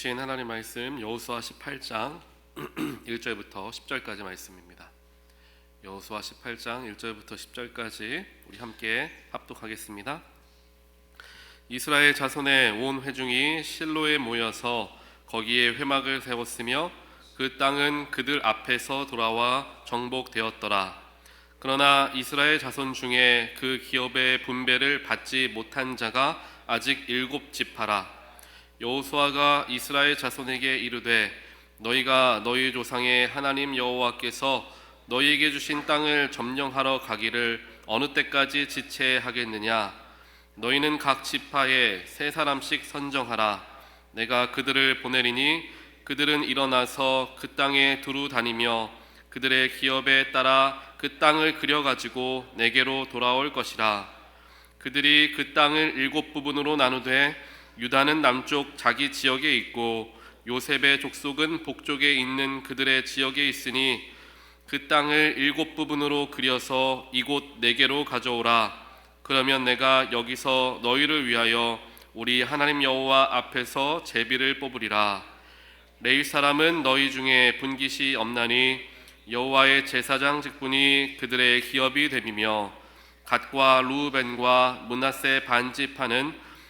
주신 하나님 말씀 여호수아 18장 1절부터 10절까지 말씀입니다. 여호수아 18장 1절부터 10절까지 우리 함께 합독하겠습니다. 이스라엘 자손의 온 회중이 실로에 모여서 거기에 회막을 세웠으며 그 땅은 그들 앞에서 돌아와 정복되었더라. 그러나 이스라엘 자손 중에 그 기업의 분배를 받지 못한 자가 아직 일곱 지파라. 여호수아가 이스라엘 자손에게 이르되 너희가 너희 조상의 하나님 여호와께서 너희에게 주신 땅을 점령하러 가기를 어느 때까지 지체하겠느냐? 너희는 각 지파에 세 사람씩 선정하라. 내가 그들을 보내리니 그들은 일어나서 그 땅에 두루 다니며 그들의 기업에 따라 그 땅을 그려 가지고 내게로 돌아올 것이라. 그들이 그 땅을 일곱 부분으로 나누되 유다는 남쪽 자기 지역에 있고 요셉의 족속은 북쪽에 있는 그들의 지역에 있으니 그 땅을 일곱 부분으로 그려서 이곳 네 개로 가져오라. 그러면 내가 여기서 너희를 위하여 우리 하나님 여호와 앞에서 제비를 뽑으리라. 레위 사람은 너희 중에 분깃이 없나니 여호와의 제사장 직분이 그들의 기업이 되며 갓과 루벤과 문하세 반지파는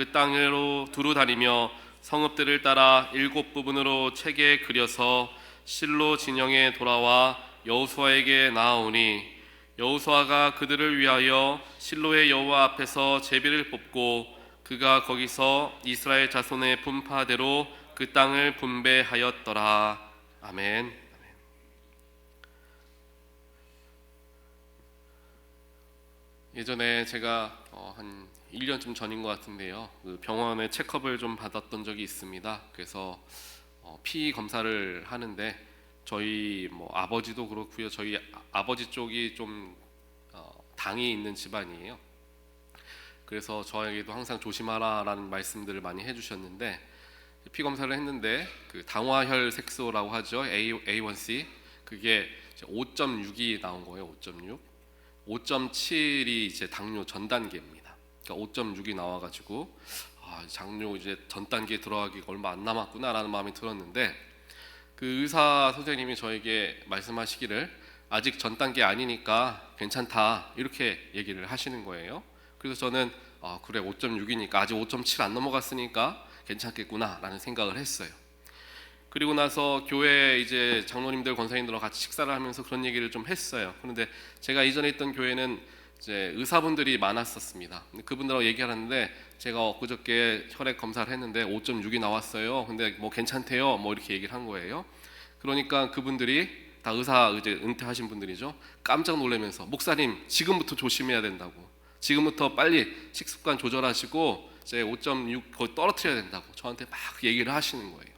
그 땅으로 두루 다니며 성읍들을 따라 일곱 부분으로 책에 그려서 실로 진영에 돌아와 여호수아에게 나아오니 여호수아가 그들을 위하여 실로의 여호와 앞에서 제비를 뽑고 그가 거기서 이스라엘 자손의 분파대로 그 땅을 분배하였더라 아멘. 예전에 제가 어, 한 1년쯤 전인 것 같은데요. 그 병원에 체크업을 좀 받았던 적이 있습니다. 그래서 어, 피 검사를 하는데 저희 뭐 아버지도 그렇고요. 저희 아- 아버지 쪽이 좀 어, 당이 있는 집안이에요. 그래서 저에게도 항상 조심하라라는 말씀들을 많이 해주셨는데 피 검사를 했는데 그 당화혈 색소라고 하죠. A A1C 그게 5.6이 나온 거예요. 5.6. 5.7이 이제 당뇨 전 단계입니다. 그러니까 5.6이 나와가지고 아, 당뇨 이제 전 단계에 들어가기 얼마 안 남았구나라는 마음이 들었는데 그 의사 선생님이 저에게 말씀하시기를 아직 전 단계 아니니까 괜찮다 이렇게 얘기를 하시는 거예요. 그래서 저는 아, 그래 5.6이니까 아직 5.7 안 넘어갔으니까 괜찮겠구나라는 생각을 했어요. 그리고 나서 교회 이제 장로님들 권사님들과 같이 식사를 하면서 그런 얘기를 좀 했어요. 그런데 제가 이전에 있던 교회는 이제 의사분들이 많았었습니다. 그분들하고 얘기하는데 제가 엊그저께 혈액 검사를 했는데 5.6이 나왔어요. 근데 뭐 괜찮대요. 뭐 이렇게 얘기를 한 거예요. 그러니까 그분들이 다 의사 이제 은퇴하신 분들이죠. 깜짝 놀라면서 목사님 지금부터 조심해야 된다고. 지금부터 빨리 식습관 조절하시고 이제 5.6 거의 떨어뜨려야 된다고 저한테 막 얘기를 하시는 거예요.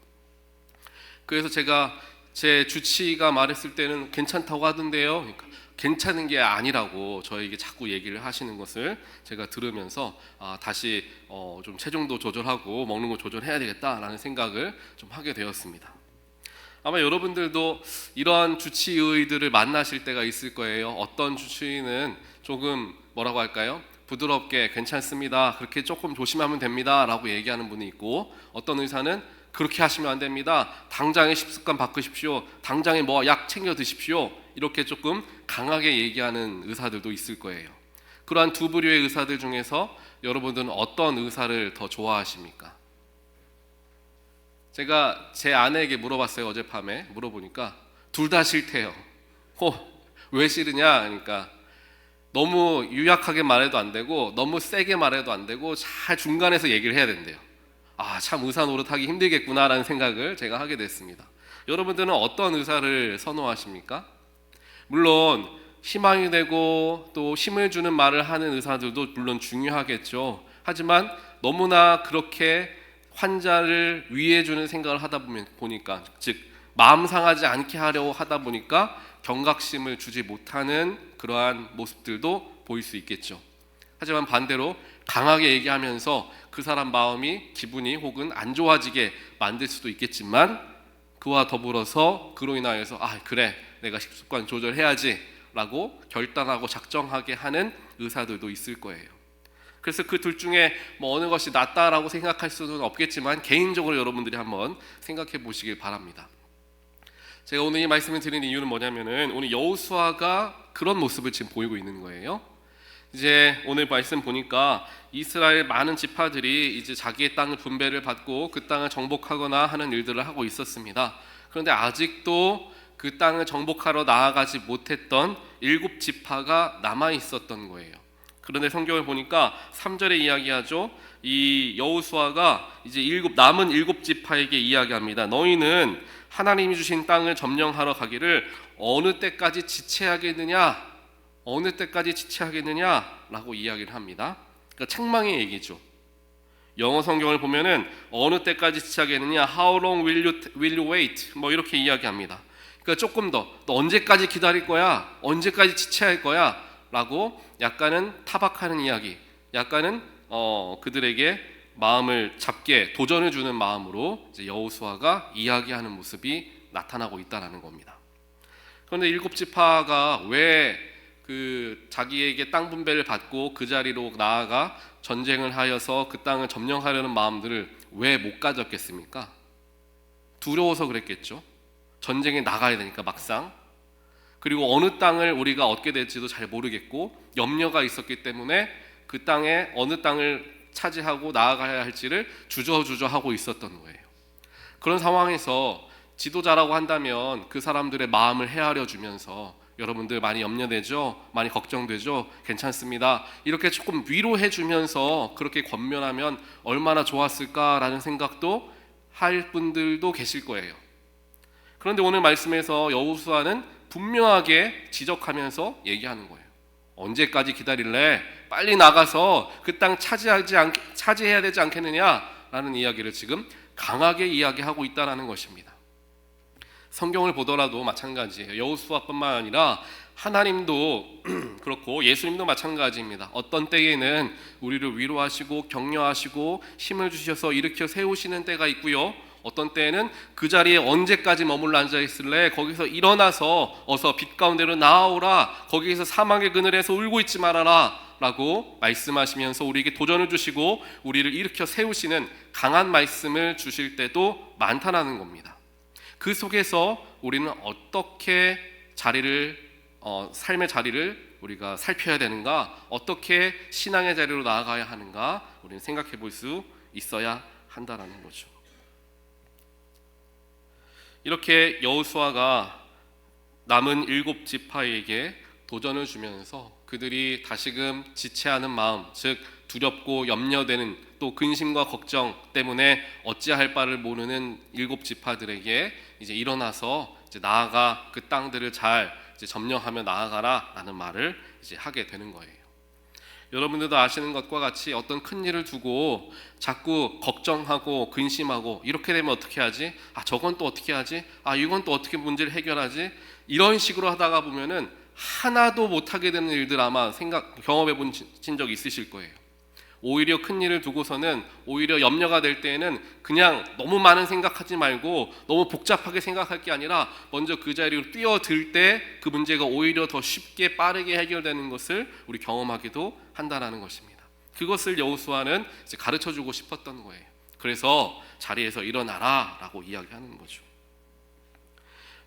그래서 제가 제 주치의가 말했을 때는 괜찮다고 하던데요. 그러니까 괜찮은 게 아니라고 저에게 자꾸 얘기를 하시는 것을 제가 들으면서 아, 다시 어, 좀 체중도 조절하고 먹는 거 조절해야 되겠다라는 생각을 좀 하게 되었습니다. 아마 여러분들도 이러한 주치의들을 만나실 때가 있을 거예요. 어떤 주치의는 조금 뭐라고 할까요? 부드럽게 괜찮습니다. 그렇게 조금 조심하면 됩니다 라고 얘기하는 분이 있고 어떤 의사는 그렇게 하시면 안 됩니다. 당장에 식습관 바꾸십시오. 당장에 뭐 약 챙겨 드십시오. 이렇게 조금 강하게 얘기하는 의사들도 있을 거예요. 그러한 두 부류의 의사들 중에서 여러분들은 어떤 의사를 더 좋아하십니까? 제가 제 아내에게 물어봤어요 어젯밤에 물어보니까 둘 다 싫대요. 어, 왜 싫으냐? 그러니까 너무 유약하게 말해도 안 되고 너무 세게 말해도 안 되고 잘 중간에서 얘기를 해야 된대요. 아, 참 의사 노릇하기 힘들겠구나라는 생각을 제가 하게 됐습니다. 여러분들은 어떤 의사를 선호하십니까? 물론 희망이 되고 또 힘을 주는 말을 하는 의사들도 물론 중요하겠죠. 하지만 너무나 그렇게 환자를 위해 주는 생각을 하다 보면 보니까 즉 마음 상하지 않게 하려고 하다 보니까 경각심을 주지 못하는 그러한 모습들도 보일 수 있겠죠. 하지만 반대로 강하게 얘기하면서 그 사람 마음이 기분이 혹은 안 좋아지게 만들 수도 있겠지만 그와 더불어서 그로 인하여서 아 그래 내가 식습관 조절해야지 라고 결단하고 작정하게 하는 의사들도 있을 거예요. 그래서 그 둘 중에 뭐 어느 것이 낫다라고 생각할 수는 없겠지만 개인적으로 여러분들이 한번 생각해 보시길 바랍니다. 제가 오늘 이 말씀을 드리는 이유는 뭐냐면은 오늘 여호수아가 그런 모습을 지금 보이고 있는 거예요. 이제 오늘 말씀 보니까 이스라엘 많은 지파들이 이제 자기의 땅을 분배를 받고 그 땅을 정복하거나 하는 일들을 하고 있었습니다. 그런데 아직도 그 땅을 정복하러 나아가지 못했던 일곱 지파가 남아 있었던 거예요. 그런데 성경을 보니까 3절에 이야기하죠. 이 여호수아가 이제 일곱 남은 일곱 지파에게 이야기합니다. 너희는 하나님이 주신 땅을 점령하러 가기를 어느 때까지 지체하겠느냐? 어느 때까지 지체하겠느냐라고 이야기를 합니다. 그러니까 책망의 얘기죠. 영어 성경을 보면은 어느 때까지 지체하겠느냐? How long will you will you wait? 뭐 이렇게 이야기합니다. 그러니까 조금 더, 너 언제까지 기다릴 거야? 언제까지 지체할 거야? 라고 약간은 타박하는 이야기, 약간은 어, 그들에게 마음을 잡게 도전을 주는 마음으로 여호수아가 이야기하는 모습이 나타나고 있다라는 겁니다. 그런데 일곱 지파가 왜 그 자기에게 땅 분배를 받고 그 자리로 나아가 전쟁을 하여서 그 땅을 점령하려는 마음들을 왜 못 가졌겠습니까? 두려워서 그랬겠죠. 전쟁에 나가야 되니까 막상 그리고 어느 땅을 우리가 얻게 될지도 잘 모르겠고 염려가 있었기 때문에 그 땅에 어느 땅을 차지하고 나아가야 할지를 주저주저 하고 있었던 거예요. 그런 상황에서 지도자라고 한다면 그 사람들의 마음을 헤아려 주면서 여러분들 많이 염려되죠? 많이 걱정되죠? 괜찮습니다. 이렇게 조금 위로해 주면서 그렇게 권면하면 얼마나 좋았을까라는 생각도 할 분들도 계실 거예요. 그런데 오늘 말씀에서 여호수아는 분명하게 지적하면서 얘기하는 거예요. 언제까지 기다릴래? 빨리 나가서 그 땅 차지하지 않 차지해야 되지 않겠느냐라는 이야기를 지금 강하게 이야기하고 있다라는 것입니다. 성경을 보더라도 마찬가지예요. 여호수아뿐만 아니라 하나님도 그렇고 예수님도 마찬가지입니다. 어떤 때에는 우리를 위로하시고 격려하시고 힘을 주셔서 일으켜 세우시는 때가 있고요. 어떤 때에는 그 자리에 언제까지 머물러 앉아 있을래? 거기서 일어나서 어서 빛 가운데로 나아오라. 거기에서 사망의 그늘에서 울고 있지 말아라. 라고 말씀하시면서 우리에게 도전을 주시고 우리를 일으켜 세우시는 강한 말씀을 주실 때도 많다라는 겁니다. 그 속에서 우리는 어떻게 자리를 어, 삶의 자리를 우리가 살펴야 되는가? 어떻게 신앙의 자리로 나아가야 하는가? 우리는 생각해 볼 수 있어야 한다라는 거죠. 이렇게 여호수아가 남은 일곱 지파에게 도전을 주면서 그들이 다시금 지체하는 마음, 즉 두렵고 염려되는 또 근심과 걱정 때문에 어찌할 바를 모르는 일곱 지파들에게 이제 일어나서 이제 나아가 그 땅들을 잘 점령하며 나아가라라는 말을 이제 하게 되는 거예요. 여러분들도 아시는 것과 같이 어떤 큰 일을 두고 자꾸 걱정하고 근심하고 이렇게 되면 어떻게 하지? 아 저건 또 어떻게 하지? 아 이건 또 어떻게 문제를 해결하지? 이런 식으로 하다가 보면은 하나도 못 하게 되는 일들 아마 생각 경험해 본 적 있으실 거예요. 오히려 큰 일을 두고서는 오히려 염려가 될 때에는 그냥 너무 많은 생각하지 말고 너무 복잡하게 생각할 게 아니라 먼저 그 자리로 뛰어들 때 그 문제가 오히려 더 쉽게 빠르게 해결되는 것을 우리 경험하기도 한다라는 것입니다. 그것을 여호수아는 가르쳐 주고 싶었던 거예요. 그래서 자리에서 일어나라라고 이야기하는 거죠.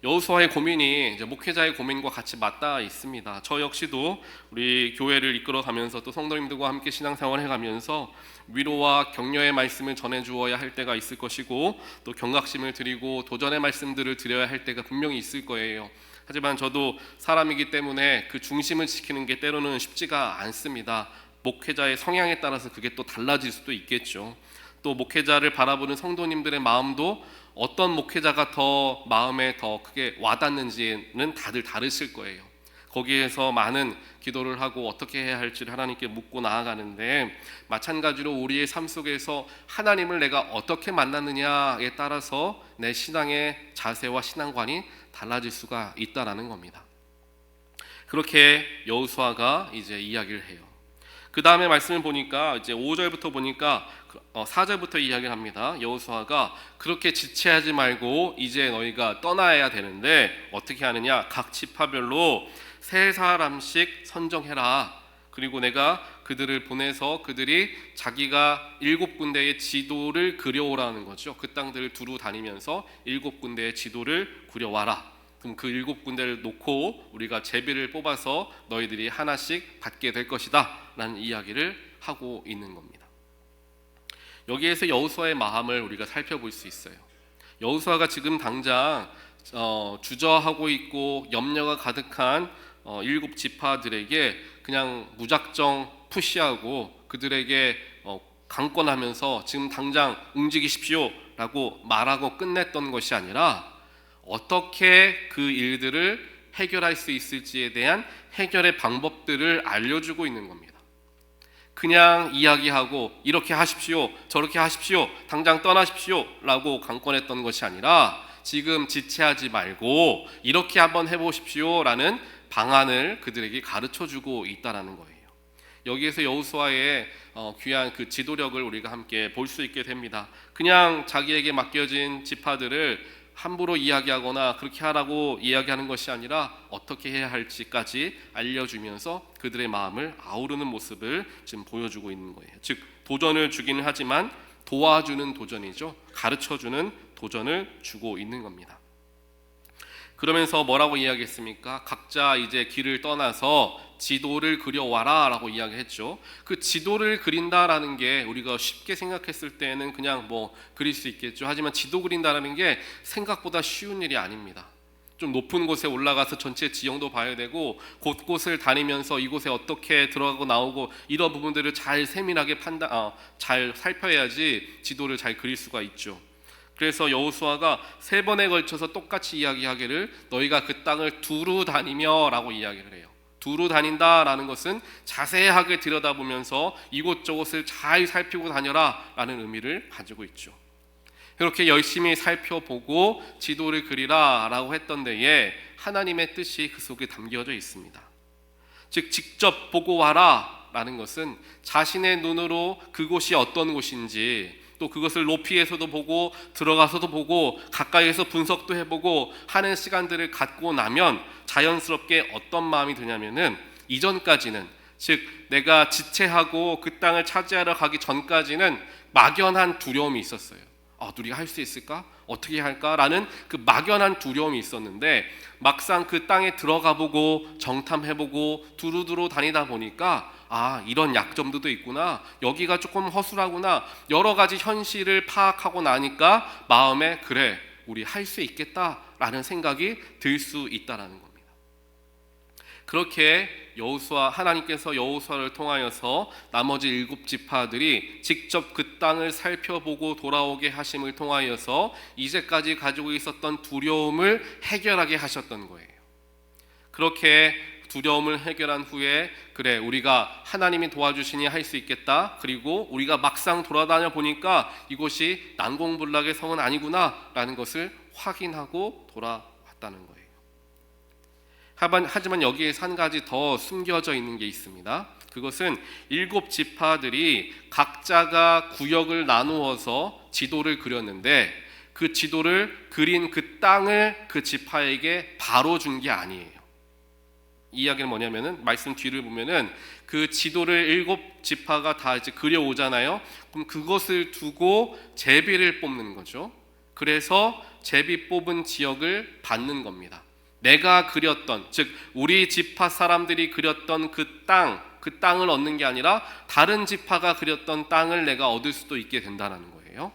여호수아의 고민이 이제 목회자의 고민과 같이 맞닿아 있습니다. 저 역시도 우리 교회를 이끌어가면서 또 성도님들과 함께 신앙생활 해가면서 위로와 격려의 말씀을 전해 주어야 할 때가 있을 것이고 또 경각심을 드리고 도전의 말씀들을 드려야 할 때가 분명히 있을 거예요. 하지만 저도 사람이기 때문에 그 중심을 지키는 게 때로는 쉽지가 않습니다. 목회자의 성향에 따라서 그게 또 달라질 수도 있겠죠. 또 목회자를 바라보는 성도님들의 마음도 어떤 목회자가 더 마음에 더 크게 와닿는지는 다들 다르실 거예요. 거기에서 많은 기도를 하고 어떻게 해야 할지를 하나님께 묻고 나아가는데 마찬가지로 우리의 삶 속에서 하나님을 내가 어떻게 만났느냐에 따라서 내 신앙의 자세와 신앙관이 달라질 수가 있다라는 겁니다. 그렇게 여호수아가 이제 이야기를 해요. 그 다음에 말씀을 보니까 이제 5절부터 보니까 어, 4절부터 이야기를 합니다. 여호수아가 그렇게 지체하지 말고 이제 너희가 떠나야 되는데 어떻게 하느냐? 각 지파별로 세 사람씩 선정해라. 그리고 내가 그들을 보내서 그들이 자기가 일곱 군데의 지도를 그려오라는 거죠. 그 땅들을 두루 다니면서 일곱 군데의 지도를 그려와라. 그럼 그 일곱 군데를 놓고 우리가 제비를 뽑아서 너희들이 하나씩 받게 될 것이다 라는 이야기를 하고 있는 겁니다. 여기에서 여호수아의 마음을 우리가 살펴볼 수 있어요. 여호수아가 지금 당장 어, 주저하고 있고 염려가 가득한 어, 일곱 지파들에게 그냥 무작정 푸시하고 그들에게 어, 강권하면서 지금 당장 움직이십시오라고 말하고 끝냈던 것이 아니라 어떻게 그 일들을 해결할 수 있을지에 대한 해결의 방법들을 알려주고 있는 겁니다. 그냥 이야기하고 이렇게 하십시오, 저렇게 하십시오, 당장 떠나십시오 라고 강권했던 것이 아니라 지금 지체하지 말고 이렇게 한번 해보십시오 라는 방안을 그들에게 가르쳐 주고 있다라는 거예요. 여기에서 여호수아의 어, 귀한 그 지도력을 우리가 함께 볼 수 있게 됩니다. 그냥 자기에게 맡겨진 지파들을 함부로 이야기하거나 그렇게 하라고 이야기하는 것이 아니라 어떻게 해야 할지까지 알려주면서 그들의 마음을 아우르는 모습을 지금 보여주고 있는 거예요. 즉 도전을 주기는 하지만 도와주는 도전이죠. 가르쳐주는 도전을 주고 있는 겁니다. 그러면서 뭐라고 이야기했습니까? 각자 이제 길을 떠나서 지도를 그려와라 라고 이야기했죠. 그 지도를 그린다라는 게 우리가 쉽게 생각했을 때는 그냥 뭐 그릴 수 있겠죠. 하지만 지도 그린다라는 게 생각보다 쉬운 일이 아닙니다. 좀 높은 곳에 올라가서 전체 지형도 봐야 되고 곳곳을 다니면서 이곳에 어떻게 들어가고 나오고 이런 부분들을 잘 세밀하게 판단, 어, 잘 살펴야지 지도를 잘 그릴 수가 있죠. 그래서 여호수아가 세 번에 걸쳐서 똑같이 이야기하기를 너희가 그 땅을 두루 다니며라고 이야기를 해요. 두루 다닌다라는 것은 자세하게 들여다보면서 이곳저곳을 잘 살피고 다녀라라는 의미를 가지고 있죠. 그렇게 열심히 살펴보고 지도를 그리라라고 했던 데에 하나님의 뜻이 그 속에 담겨져 있습니다. 즉 직접 보고 와라라는 것은 자신의 눈으로 그곳이 어떤 곳인지 또 그것을 높이에서도 보고 들어가서도 보고 가까이에서 분석도 해보고 하는 시간들을 갖고 나면 자연스럽게 어떤 마음이 드냐면은 이전까지는 즉 내가 지체하고 그 땅을 차지하러 가기 전까지는 막연한 두려움이 있었어요. 아, 우리가 할 수 있을까? 어떻게 할까라는 그 막연한 두려움이 있었는데 막상 그 땅에 들어가 보고 정탐해 보고 두루두루 다니다 보니까 아, 이런 약점도 있구나. 여기가 조금 허술하구나. 여러 가지 현실을 파악하고 나니까 마음에 그래. 우리 할 수 있겠다라는 생각이 들 수 있다라는 겁니다. 그렇게 여호수아 하나님께서 여호수아를 통하여서 나머지 일곱 지파들이 직접 그 땅을 살펴보고 돌아오게 하심을 통하여서 이제까지 가지고 있었던 두려움을 해결하게 하셨던 거예요. 그렇게 두려움을 해결한 후에 그래 우리가 하나님이 도와주시니 할 수 있겠다. 그리고 우리가 막상 돌아다녀 보니까 이곳이 난공불락의 성은 아니구나라는 것을 확인하고 돌아왔다는 거예요. 하지만 여기에 한 가지 더 숨겨져 있는 게 있습니다. 그것은 일곱 지파들이 각자가 구역을 나누어서 지도를 그렸는데 그 지도를 그린 그 땅을 그 지파에게 바로 준 게 아니에요. 이 이야기는 뭐냐면은 말씀 뒤를 보면은 그 지도를 일곱 지파가 다 이제 그려 오잖아요. 그럼 그것을 두고 제비를 뽑는 거죠. 그래서 제비 뽑은 지역을 받는 겁니다. 내가 그렸던 즉 우리 지파 사람들이 그렸던 그 땅, 그 땅을 얻는 게 아니라 다른 지파가 그렸던 땅을 내가 얻을 수도 있게 된다는 거예요.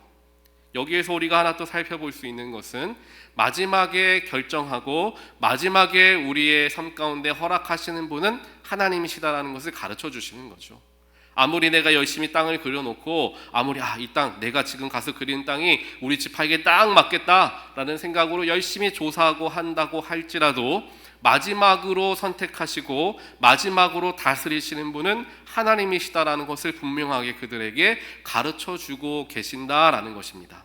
여기에서 우리가 하나 또 살펴볼 수 있는 것은 마지막에 결정하고 마지막에 우리의 삶 가운데 허락하시는 분은 하나님이시다라는 것을 가르쳐 주시는 거죠. 아무리 내가 열심히 땅을 그려놓고 아무리 아 이 땅 내가 지금 가서 그리는 땅이 우리 집 팔기에 딱 맞겠다라는 생각으로 열심히 조사하고 한다고 할지라도 마지막으로 선택하시고 마지막으로 다스리시는 분은 하나님이시다라는 것을 분명하게 그들에게 가르쳐 주고 계신다라는 것입니다.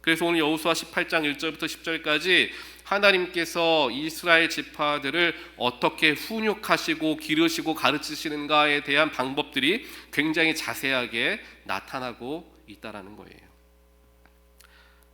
그래서 오늘 여호수아 18장 1절부터 10절까지 하나님께서 이스라엘 지파들을 어떻게 훈육하시고 기르시고 가르치시는가에 대한 방법들이 굉장히 자세하게 나타나고 있다라는 거예요.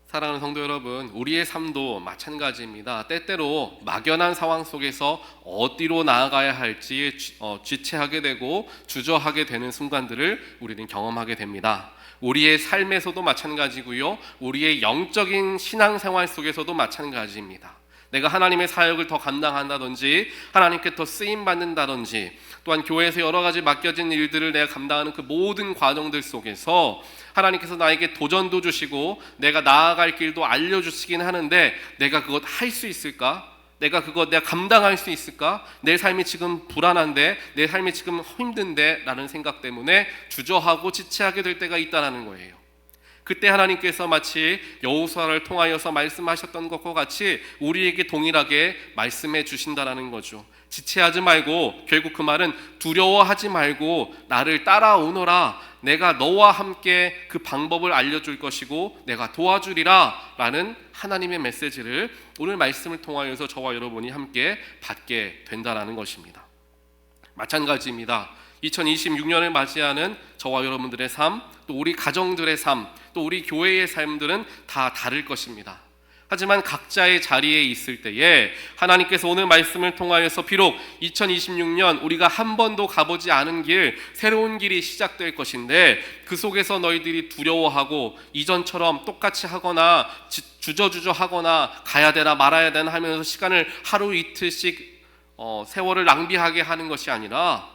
사랑하는 성도 여러분, 우리의 삶도 마찬가지입니다. 때때로 막연한 상황 속에서 어디로 나아가야 할지 쥐- 어, 쥐체하게 되고 주저하게 되는 순간들을 우리는 경험하게 됩니다. 우리의 삶에서도 마찬가지고요. 우리의 영적인 신앙생활 속에서도 마찬가지입니다. 내가 하나님의 사역을 더 감당한다든지 하나님께 더 쓰임 받는다든지 또한 교회에서 여러 가지 맡겨진 일들을 내가 감당하는 그 모든 과정들 속에서 하나님께서 나에게 도전도 주시고 내가 나아갈 길도 알려 주시긴 하는데 내가 그것 할 수 있을까? 내가 그거 내가 감당할 수 있을까? 내 삶이 지금 불안한데 내 삶이 지금 힘든데 라는 생각 때문에 주저하고 지체하게 될 때가 있다라는 거예요. 그때 하나님께서 마치 여호수아를 통하여서 말씀하셨던 것과 같이 우리에게 동일하게 말씀해 주신다라는 거죠. 지체하지 말고 결국 그 말은 두려워하지 말고 나를 따라오너라. 내가 너와 함께 그 방법을 알려줄 것이고 내가 도와주리라 라는 하나님의 메시지를 오늘 말씀을 통하여서 저와 여러분이 함께 받게 된다라는 것입니다. 마찬가지입니다. 2026년을 맞이하는 저와 여러분들의 삶, 또 우리 가정들의 삶, 또 우리 교회의 삶들은 다 다를 것입니다. 하지만 각자의 자리에 있을 때에 하나님께서 오늘 말씀을 통하여서 비록 2026년 우리가 한 번도 가보지 않은 길, 새로운 길이 시작될 것인데 그 속에서 너희들이 두려워하고 이전처럼 똑같이 하거나 지- 주저주저 하거나 가야 되나 말아야 되나 하면서 시간을 하루 이틀씩 어, 세월을 낭비하게 하는 것이 아니라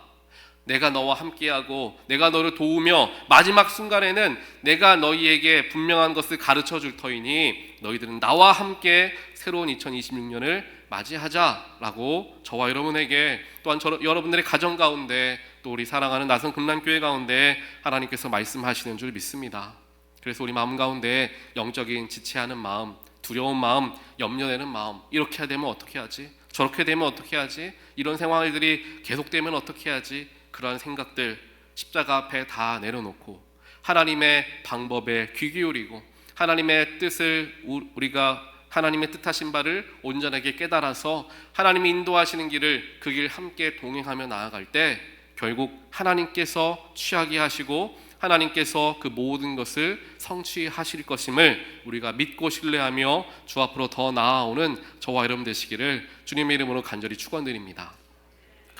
내가 너와 함께하고 내가 너를 도우며 마지막 순간에는 내가 너희에게 분명한 것을 가르쳐 줄 터이니 너희들은 나와 함께 새로운 2026년을 맞이하자라고 저와 여러분에게 또한 저, 여러분들의 가정 가운데 또 우리 사랑하는 나선 금남교회 가운데 하나님께서 말씀하시는 줄 믿습니다. 그래서 우리 마음 가운데 영적인 지체하는 마음, 두려운 마음, 염려되는 마음 이렇게 되면 어떻게 하지? 저렇게 되면 어떻게 하지? 이런 생활들이 계속되면 어떻게 하지? 그러한 생각들 십자가 앞에 다 내려놓고 하나님의 방법에 귀 기울이고 하나님의 뜻을 우- 우리가 하나님의 뜻하신 바를 온전하게 깨달아서 하나님이 인도하시는 길을 그 길 함께 동행하며 나아갈 때 결국 하나님께서 취하게 하시고 하나님께서 그 모든 것을 성취하실 것임을 우리가 믿고 신뢰하며 주 앞으로 더 나아오는 저와 여러분 되시기를 주님의 이름으로 간절히 축원드립니다.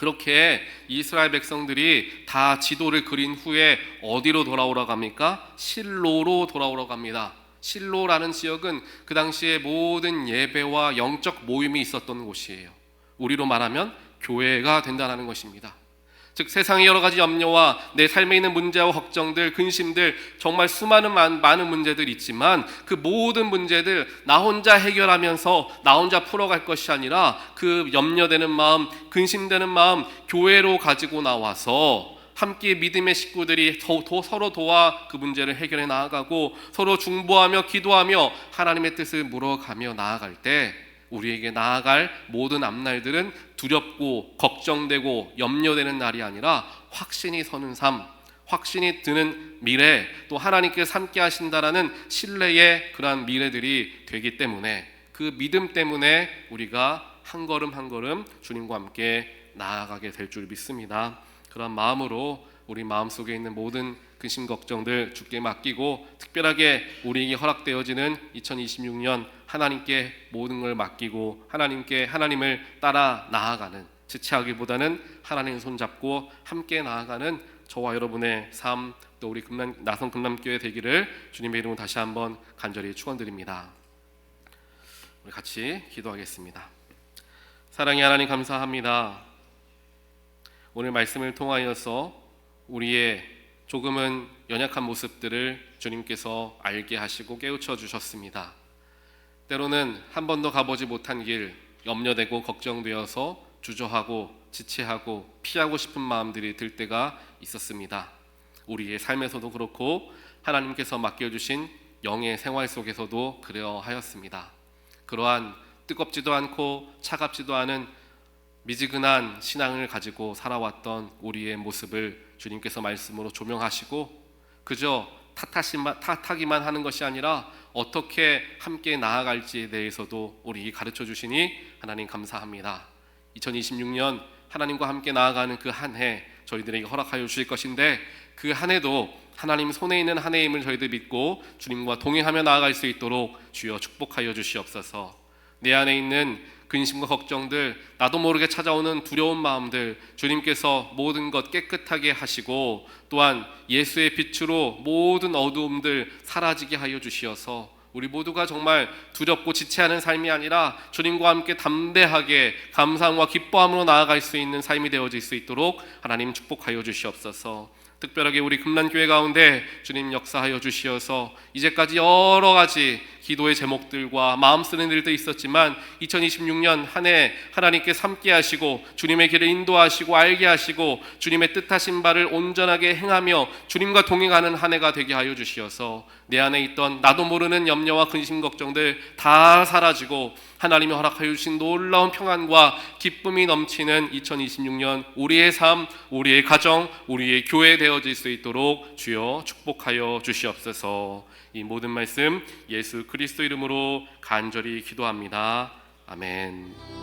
그렇게 이스라엘 백성들이 다 지도를 그린 후에 어디로 돌아오라고 합니까? 실로로 돌아오라고 합니다. 실로라는 지역은 그 당시에 모든 예배와 영적 모임이 있었던 곳이에요. 우리로 말하면 교회가 된다는 것입니다. 즉 세상의 여러 가지 염려와 내 삶에 있는 문제와 걱정들, 근심들 정말 수많은 많- 많은 문제들 있지만 그 모든 문제들 나 혼자 해결하면서 나 혼자 풀어갈 것이 아니라 그 염려되는 마음, 근심되는 마음 교회로 가지고 나와서 함께 믿음의 식구들이 더, 더 서로 도와 그 문제를 해결해 나아가고 서로 중보하며 기도하며 하나님의 뜻을 물어가며 나아갈 때 우리에게 나아갈 모든 앞날들은 두렵고 걱정되고 염려되는 날이 아니라 확신이 서는 삶, 확신이 드는 미래, 또 하나님께서 함께 하신다라는 신뢰의 그러한 미래들이 되기 때문에 그 믿음 때문에 우리가 한 걸음 한 걸음 주님과 함께 나아가게 될 줄 믿습니다. 그런 마음으로 우리 마음속에 있는 모든 근심 걱정들 주께 맡기고 특별하게 우리에게 허락되어지는 2026년 하나님께 모든 걸 맡기고 하나님께 하나님을 따라 나아가는 지체하기보다는 하나님 손잡고 함께 나아가는 저와 여러분의 삶 또 우리 금남, 나성 금남교회 되기를 주님의 이름으로 다시 한번 간절히 축원드립니다. 우리 같이 기도하겠습니다. 사랑의 하나님 감사합니다. 오늘 말씀을 통하여서 우리의 조금은 연약한 모습들을 주님께서 알게 하시고 깨우쳐 주셨습니다. 때로는 한 번도 가보지 못한 길, 염려되고 걱정되어서 주저하고 지체하고 피하고 싶은 마음들이 들 때가 있었습니다. 우리의 삶에서도 그렇고 하나님께서 맡겨주신 영의 생활 속에서도 그러하였습니다. 그러한 뜨겁지도 않고 차갑지도 않은 미지근한 신앙을 가지고 살아왔던 우리의 모습을 주님께서 말씀으로 조명하시고 그저 탓하기만 하는 것이 아니라 어떻게 함께 나아갈지에 대해서도 우리 가르쳐 주시니 하나님 감사합니다. 2026년 하나님과 함께 나아가는 그 한 해 저희들에게 허락하여 주실 것인데 그 한 해도 하나님 손에 있는 한 해임을 저희들 믿고 주님과 동행하며 나아갈 수 있도록 주여 축복하여 주시옵소서. 내 안에 있는 근심과 걱정들, 나도 모르게 찾아오는 두려운 마음들, 주님께서 모든 것 깨끗하게 하시고 또한 예수의 빛으로 모든 어두움들 사라지게 하여 주시어서 우리 모두가 정말 두렵고 지체하는 삶이 아니라 주님과 함께 담대하게 감상과 기뻐함으로 나아갈 수 있는 삶이 되어질 수 있도록 하나님 축복하여 주시옵소서. 특별하게 우리 금란교회 가운데 주님 역사하여 주시어서 이제까지 여러 가지 기도의 제목들과 마음 쓰는 일도 있었지만 2026년 한 해 하나님께 함께 하시고 주님의 길을 인도하시고 알게 하시고 주님의 뜻하신 바를 온전하게 행하며 주님과 동행하는 한 해가 되게 하여 주시어서 내 안에 있던 나도 모르는 염려와 근심 걱정들 다 사라지고 하나님이 허락하여 주신 놀라운 평안과 기쁨이 넘치는 2026년 우리의 삶, 우리의 가정, 우리의 교회 되어질 수 있도록 주여 축복하여 주시옵소서. 이 모든 말씀 예수 그리스도 이름으로 간절히 기도합니다. 아멘.